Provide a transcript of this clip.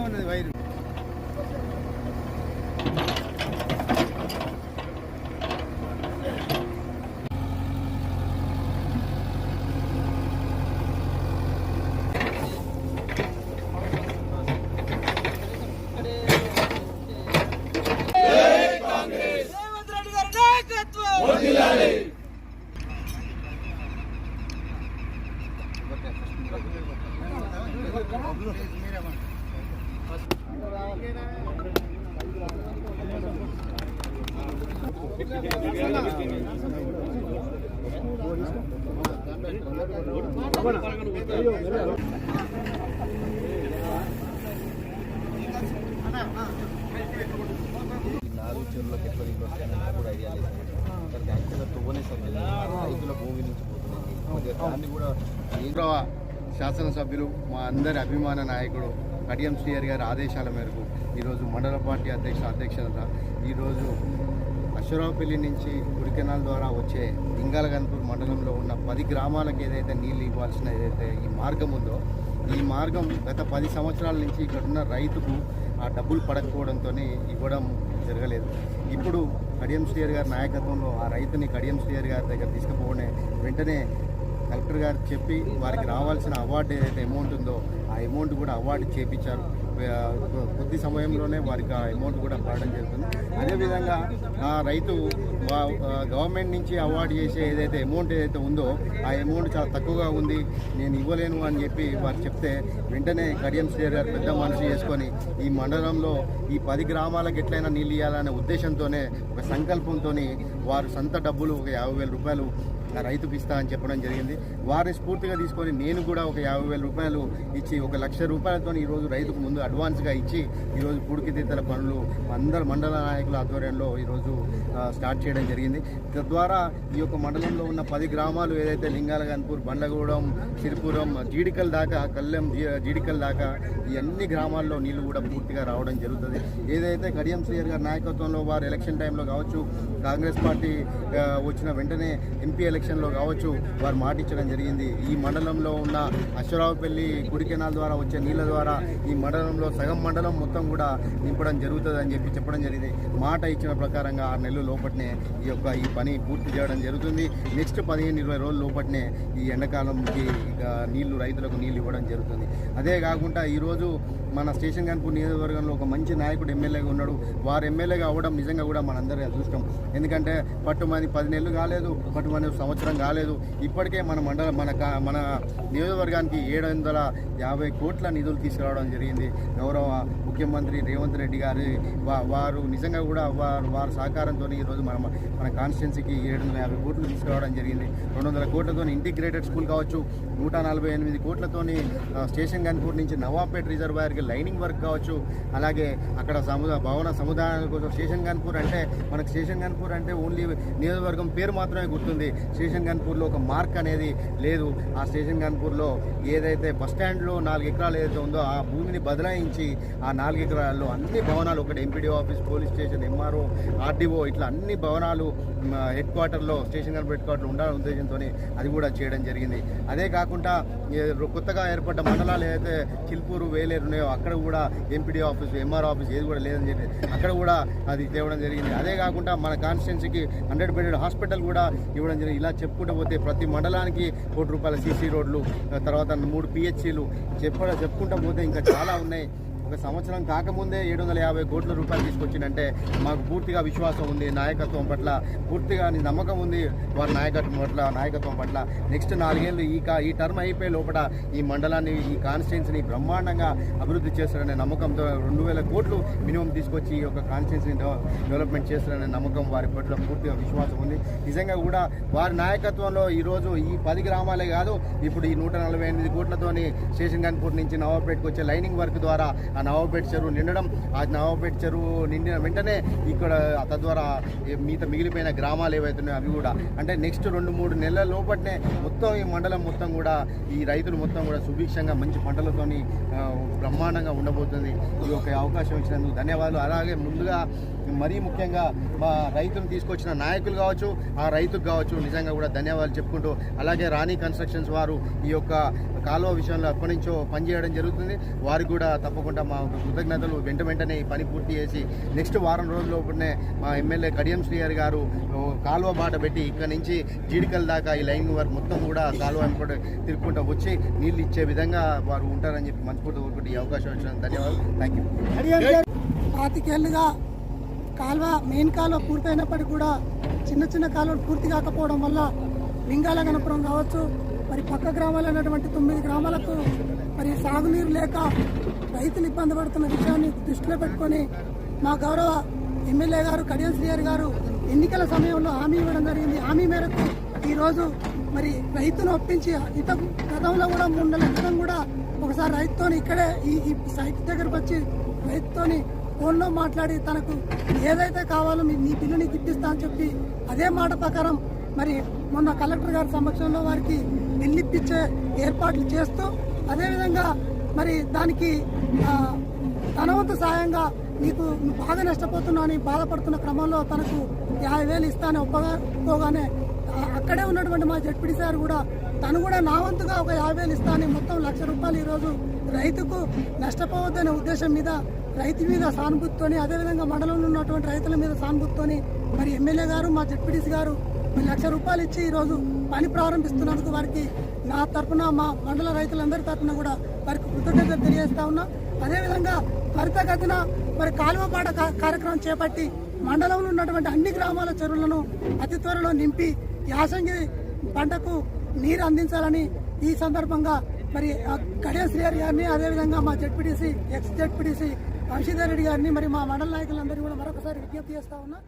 ఉన్నది వైరు. రేవంత్ రెడ్డి గారి నాయకత్వం ఈ నాలుగు చెరువులకు ఎట్లా నీళ్ళు వస్తాయని కూడా ఐడియా లేదు దానికి యాక్చువల్గా తువ్వనే సరి రైతుల భూమి నుంచి పోతుంది దాన్ని కూడా శాసనసభ్యులు మా అందరి అభిమాన నాయకుడు కడియం శ్రీయర్ గారి ఆదేశాల మేరకు ఈరోజు మండల పార్టీ అధ్యక్ష అధ్యక్షత ఈరోజు అశ్వరావుపల్లి నుంచి కుడికెనాల్ ద్వారా వచ్చే లింగాలగన్పూర్ మండలంలో ఉన్న పది గ్రామాలకు ఏదైతే నీళ్ళు ఇవ్వాల్సిన ఏదైతే ఈ మార్గం ఉందో ఈ మార్గం గత పది సంవత్సరాల నుంచి ఇక్కడ ఉన్న రైతుకు ఆ డబ్బులు పడకపోవడంతో ఇవ్వడం జరగలేదు. ఇప్పుడు కడియం శ్రీయర్ గారి నాయకత్వంలో ఆ రైతుని కడియం శ్రీయర్ గారి దగ్గర తీసుకుపోవడే వెంటనే కలెక్టర్ గారు చెప్పి వారికి రావాల్సిన అవార్డు ఏదైతే అమౌంట్ ఉందో ఆ అమౌంట్ కూడా అవార్డు చేపించారు. కొద్ది సమయంలోనే వారికి ఆ అమౌంట్ కూడా పడడం జరుగుతుంది. అదేవిధంగా ఆ రైతు గవర్నమెంట్ నుంచి అవార్డు చేసే ఏదైతే అమౌంట్ ఏదైతే ఉందో ఆ అమౌంట్ చాలా తక్కువగా ఉంది. నేను ఇవ్వలేను అని చెప్పి వారు చెప్తే వెంటనే కడియం శ్రీహరి గారు పెద్ద మనసు చేసుకొని ఈ మండలంలో ఈ పది గ్రామాలకు ఎట్లయినా నీళ్ళు ఇవ్వాలనే ఉద్దేశంతోనే ఒక సంకల్పంతో వారు సొంత డబ్బులు ఒక యాభై వేల రూపాయలు నా రైతుకు ఇస్తా అని చెప్పడం జరిగింది. వారిని స్ఫూర్తిగా తీసుకొని నేను కూడా ఒక యాభై వేల రూపాయలు ఇచ్చి ఒక లక్ష రూపాయలతో ఈరోజు రైతుకు ముందు అడ్వాన్స్గా ఇచ్చి ఈరోజు పూడికితీతల పనులు అందరు మండల నాయకుల ఆధ్వర్యంలో ఈరోజు స్టార్ట్ చేయడం జరిగింది. తద్వారా ఈ యొక్క మండలంలో ఉన్న పది గ్రామాలు ఏదైతే లింగాల గన్పూర్ బండ్లగూడెం సిరిపురం జీడికల్ దాకా కల్లెం జీడికల్ దాకా ఈ అన్ని గ్రామాల్లో నీళ్ళు కూడా పూర్తిగా రావడం జరుగుతుంది. ఏదైతే కడియం శ్రీయర్ గారి నాయకత్వంలో వారు ఎలక్షన్ టైంలో కావచ్చు కాంగ్రెస్ పార్టీ వచ్చిన వెంటనే ఎంపీ ఎలక్షన్లో కావచ్చు వారు మాట ఇచ్చడం జరిగింది. ఈ మండలంలో ఉన్న అశ్వరావుపల్లి గుడి కెనాల్ ద్వారా వచ్చే నీళ్ళ ద్వారా ఈ మండలంలో సగం మండలం మొత్తం కూడా నింపడం జరుగుతుంది అని చెప్పి చెప్పడం జరిగింది. మాట ఇచ్చిన ప్రకారంగా ఆరు నెలల లోపట్నే ఈ యొక్క ఈ పని పూర్తి చేయడం జరుగుతుంది. నెక్స్ట్ పదిహేను ఇరవై రోజుల లోపట్నే ఈ ఎండాకాలంకి ఇక నీళ్ళు రైతులకు నీళ్ళు ఇవ్వడం జరుగుతుంది. అదే కాకుండా ఈరోజు మన స్టేషన్ కన్పూర్ నియోజకవర్గంలో ఒక మంచి నాయకుడు ఎమ్మెల్యేగా ఉన్నాడు. వారు ఎమ్మెల్యేగా అవ్వడం నిజంగా కూడా మనందరికీ అదృష్టం. ఎందుకంటే పట్టుమని పది నెలలు కాలేదు పట్టుమని సంవత్సరం కాలేదు. ఇప్పటికే మన మండల మన మన నియోజకవర్గానికి ఏడు వందల యాభై కోట్ల నిధులు తీసుకురావడం జరిగింది. గౌరవ ముఖ్యమంత్రి రేవంత్ రెడ్డి గారి వారు నిజంగా కూడా వారు వారి సహకారంతో ఈరోజు మన మన కాన్స్టిట్యున్సీకి ఏడు వందల యాభై కోట్లు తీసుకురావడం జరిగింది. రెండు వందల కోట్లతో ఇంటిగ్రేటెడ్ స్కూల్ కావచ్చు నూట నలభై ఎనిమిది కోట్లతోని స్టేషన్ గన్పూర్ నుంచి నవాపేట్ రిజర్వాయర్కి లైనింగ్ వర్క్ కావచ్చు అలాగే అక్కడ సముదాయ భవన సముదాయాల కోసం స్టేషన్ గన్పూర్ అంటే మనకు స్టేషన్ గన్పూర్ అంటే ఓన్లీ నియోజకవర్గం పేరు మాత్రమే గుర్తుంది. స్టేషన్ గన్పూర్లో ఒక మార్క్ అనేది లేదు. ఆ స్టేషన్ గన్పూర్లో ఏదైతే బస్ స్టాండ్లో నాలుగు ఎకరాలు ఏదైతే ఉందో ఆ భూమిని బదలాయించి ఆ నాలుగు ఎకరాల్లో అన్ని భవనాలు ఒకటి MPD office police station MRO RDO ఇట్లా అన్ని భవనాలు హెడ్ క్వార్టర్లో స్టేషన్ గన్పూర్ హెడ్ క్వార్టర్లో ఉండాలనే ఉద్దేశంతో అది కూడా చేయడం జరిగింది. అదే కాకుండా కొత్తగా ఏర్పడ్డ మండలాలు ఏదైతే చిల్పూరు వేలేరు ఉన్నాయో అక్కడ కూడా ఎంపీడీ ఆఫీస్ ఎంఆర్ ఆఫీస్ ఏది కూడా లేదని చెప్పి అక్కడ కూడా అది తేవడం జరిగింది. అదే కాకుండా మన కాన్స్టిట్యున్సీకి హండ్రెడ్ బెడెడ్ హాస్పిటల్ కూడా ఇవ్వడం జరిగింది. ఇలా చెప్పుకుంటూ పోతే ప్రతి మండలానికి కోటి రూపాయల సీసీ రోడ్లు తర్వాత మూడు పిహెచ్సీలు చెప్ప చెప్పుకుంటూ పోతే ఇంకా చాలా ఉన్నాయి. ఒక సంవత్సరం కాకముందే ఏడు వందల యాభై కోట్ల రూపాయలు తీసుకొచ్చిందంటే మాకు పూర్తిగా విశ్వాసం ఉంది నాయకత్వం పట్ల పూర్తిగా నమ్మకం ఉంది వారి నాయకత్వం పట్ల నాయకత్వం పట్ల. నెక్స్ట్ నాలుగేళ్ళు ఈ కా ఈ టర్మ్ అయిపోయే లోపల ఈ మండలాన్ని ఈ కాన్స్టిట్యున్సీని బ్రహ్మాండంగా అభివృద్ధి చేస్తారనే నమ్మకంతో రెండు వేల కోట్లు మినిమం తీసుకొచ్చి ఈ యొక్క కాన్స్టిట్యున్సీని డెవలప్మెంట్ చేస్తారనే నమ్మకం వారి పట్ల పూర్తిగా విశ్వాసం ఉంది. నిజంగా కూడా వారి నాయకత్వంలో ఈరోజు ఈ పది గ్రామాలే కాదు ఇప్పుడు ఈ నూట నలభై ఎనిమిది కోట్లతోని స్టేషన్ గన్పూర్ నుంచి నవాబ్పేటకు వచ్చే లైనింగ్ వర్క్ ద్వారా ఆ నవాబేట్ చెరువు నిండడం ఆ నవాబేట్ చెరువు నిండిన వెంటనే ఇక్కడ తద్వారా మిగతా మిగిలిపోయిన గ్రామాలు ఏవైతున్నాయో అవి కూడా. అంటే నెక్స్ట్ రెండు మూడు నెలల లోపట్నే మొత్తం ఈ మండలం మొత్తం కూడా ఈ రైతులు మొత్తం కూడా సుభిక్షంగా మంచి పంటలతోని బ్రహ్మాండంగా ఉండబోతుంది. ఈ యొక్క అవకాశం ఇచ్చినందుకు ధన్యవాదాలు. అలాగే ముందుగా మరీ ముఖ్యంగా మా రైతును తీసుకొచ్చిన నాయకులు కావచ్చు ఆ రైతుకు కావచ్చు నిజంగా కూడా ధన్యవాదాలు చెప్పుకుంటూ అలాగే రాణి కన్స్ట్రక్షన్స్ వారు ఈ యొక్క కాలువ విషయంలో ఎప్పటి నుంచో పనిచేయడం జరుగుతుంది. వారికి కూడా తప్పకుండా మా కృతజ్ఞతలు. వెంట వెంటనే ఈ పని పూర్తి చేసి నెక్స్ట్ వారం రోజుల్లోపునే మా ఎమ్మెల్యే కడియం శ్రీహరి గారు కాలువ బాట పెట్టి ఇక్కడ నుంచి జీడికల్ దాకా ఈ లైన్ వరకు మొత్తం కూడా కాలువ అనుకుంటే తిరుక్కుంటూ వచ్చి నీళ్ళు ఇచ్చే విధంగా వారు ఉంటారని చెప్పి మనస్ఫూర్తి కోరుకుంటే ఈ అవకాశం ఇచ్చిన ధన్యవాదాలు. థ్యాంక్ యూ పాతికేళ్ళుగా కాలువ మెయిన్ కాలువ పూర్తయినప్పటికీ కూడా చిన్న చిన్న కాలువలు పూర్తి కాకపోవడం వల్ల లింగాల గణపురం కావచ్చు మరి పక్క గ్రామాలైనటువంటి తొమ్మిది గ్రామాలకు మరి సాగునీరు లేక రైతులు ఇబ్బంది పడుతున్న విషయాన్ని దృష్టిలో పెట్టుకొని మా గౌరవ ఎమ్మెల్యే గారు కడియం శ్రీహరి గారు ఎన్నికల సమయంలో హామీ ఇవ్వడం జరిగింది. హామీ మేరకు ఈరోజు మరి రైతును ఒప్పించి ఇంత గతంలో కూడా మూడు నెలల క్రితం కూడా ఒకసారి రైతుతోని ఇక్కడే ఈ ఈ సైట్ దగ్గరకు వచ్చి రైతుతోని ఫోన్లో మాట్లాడి తనకు ఏదైతే కావాలో మీ నీ బిల్లు నీకు ఇప్పిస్తా అని చెప్పి అదే మాట ప్రకారం మరి మొన్న కలెక్టర్ గారి సమక్షంలో వారికి బిల్లు ఇప్పించే ఏర్పాట్లు చేస్తూ అదేవిధంగా మరి దానికి ఆ, తన వంతు సాయంగా నీకు బాగా నష్టపోతున్నా అని బాధపడుతున్న క్రమంలో తనకు యాభై వేలు ఇస్తాను ఒప్పగా అక్కడే ఉన్నటువంటి మా జడ్పీడీ సార్ కూడా తను కూడా నా వంతుగా ఒక యాభై వేలు ఇస్తాను మొత్తం లక్ష రూపాయలు ఈరోజు రైతుకు నష్టపోవద్దనే ఉద్దేశం మీద రైతు మీద సానుభూతితోని అదేవిధంగా మండలంలో ఉన్నటువంటి రైతుల మీద సానుభూతితోని మరి ఎమ్మెల్యే గారు మా జడ్పీటీసీ గారు లక్ష రూపాయలు ఇచ్చి ఈరోజు పని ప్రారంభిస్తున్నందుకు వారికి నా తరపున మా మండల రైతులందరి తరఫున కూడా వారికి కృతజ్ఞతలు తెలియజేస్తా ఉన్నా. అదేవిధంగా త్వరితగతిన మరి కాలువపాట కార్యక్రమం చేపట్టి మండలంలో ఉన్నటువంటి అన్ని గ్రామాల చెరువులను అతి త్వరలో నింపి యాసంగి పంటకు నీరు అందించాలని ఈ సందర్భంగా మరి ఆ కడియం శ్రీహరి గారిని అదేవిధంగా మా ZPTC ex ZPTC Vamshidhar Reddy గారిని మరి మా మండల నాయకులందరినీ కూడా మరొకసారి విజ్ఞప్తి చేస్తా ఉన్నా.